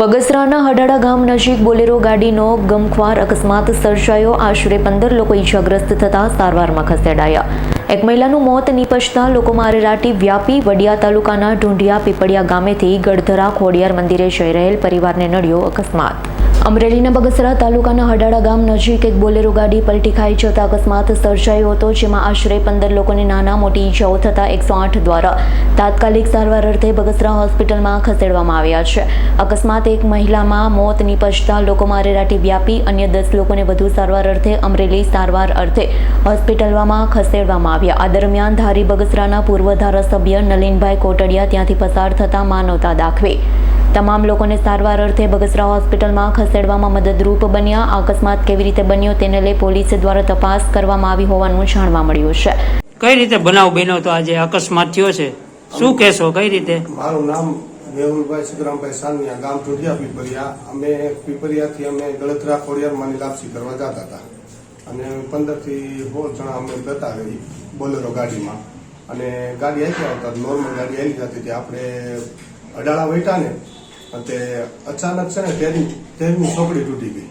બગસરાના હડાડા ગામ નજીક બોલેરો ગાડીનો ગમખ્વાર અકસ્માત સર્જાયો. આશરે પંદર લોકો ઈજાગ્રસ્ત થતા સારવારમાં ખસેડાયા. એક મહિલાનું મોત નિપજતા લોકોમાં અરેરાટી વ્યાપી વડિયા તાલુકાના ઢુંઢિયા પીપળિયા ગામેથી ગઢધરા ખોડિયાર મંદિરે જઈ રહેલ પરિવારને નડ્યો અકસ્માત. અમરેલીના બગસરા તાલુકાના હડાડા ગામ નજીક એક બોલેરો ગાડી પલટી ખાઈ જતા અકસ્માત સર્જાયો હતો, જેમાં આશરે પંદર લોકોને નાના મોટી ઈજાઓ થતા એકસો આઠ દ્વારા તાત્કાલિક સારવાર અર્થે બગસરા હોસ્પિટલમાં ખસેડવામાં આવ્યા છે. અકસ્માત એક મહિલામાં મોત નિપજતા લોકોમાં મારેરાટી વ્યાપી, અન્ય દસ લોકોને વધુ સારવાર અર્થે અમરેલી સારવાર અર્થે હોસ્પિટલમાં ખસેડવામાં આવ્યા. આ દરમિયાન ધારી બગસરાના પૂર્વ ધારાસભ્ય નલિનભાઈ કોટડિયા ત્યાંથી પસાર થતા માનવતા દાખવી. તમામ લોકોને સારવાર અર્થે બગસરા હોસ્પિટલમાં ખસેડવામાં મદદરૂપ બન્યા. અકસ્માત કેવી રીતે બન્યો તેને લઈ પોલીસ દ્વારા તપાસ કરવામાં આવી હોવાનું જાણવા મળ્યું છે. કઈ રીતે બનાવ બન્યો તો આજે અકસ્માત થયો છે? શું કહેશો? કઈ રીતે? મારું નામ મેહુલભાઈ સિદ્ધરામભાઈ સાનિયા ગામ ઢોઢિયા પીપરિયા અમે પીપરિયાથી અમે ગળતરા ખોડિયારમાંની લાપસી કરવા જતા હતા. અને પંદરથી સોળ જણા અમે જતા રહી બોલેરો ગાડીમાં. અને ગાડી આવી આવતા નોર્મલ ગાડી આવી જતી હતી આપણે અડાળા વેટા ને તે અચાનક છે ને ટેરિંગ ટેરિંગની ચોકડી તૂટી ગઈ.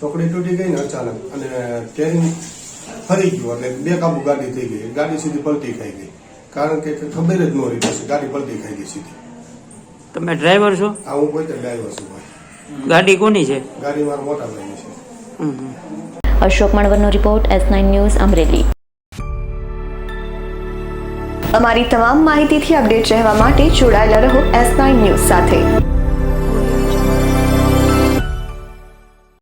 ચોકડી તૂટી ગઈ ને અચાનક અને ટેરિંગ ફરી ગયું એટલે બે કાબુ ગાડી થઈ ગઈ. ગાડી સીધી પલટી ખાઈ ગઈ. કારણ કે ખબર જ ન રહી પછી ગાડી પલટી ખાઈ ગઈ સીધી. તમે ડ્રાઈવર છો? આ હું પોતે ડ્રાઈવર છું ભાઈ. ગાડી કોની છે? ગાડી મારા મોટા ભાઈની છે. હમ હમ. Ashok મણવરનો report S nine news Amreli. અમારી તમામ માહિતીથી અપડેટ રહેવા માટે જોડાયેલા રહો એસ નાઇન ન્યૂઝ સાથે.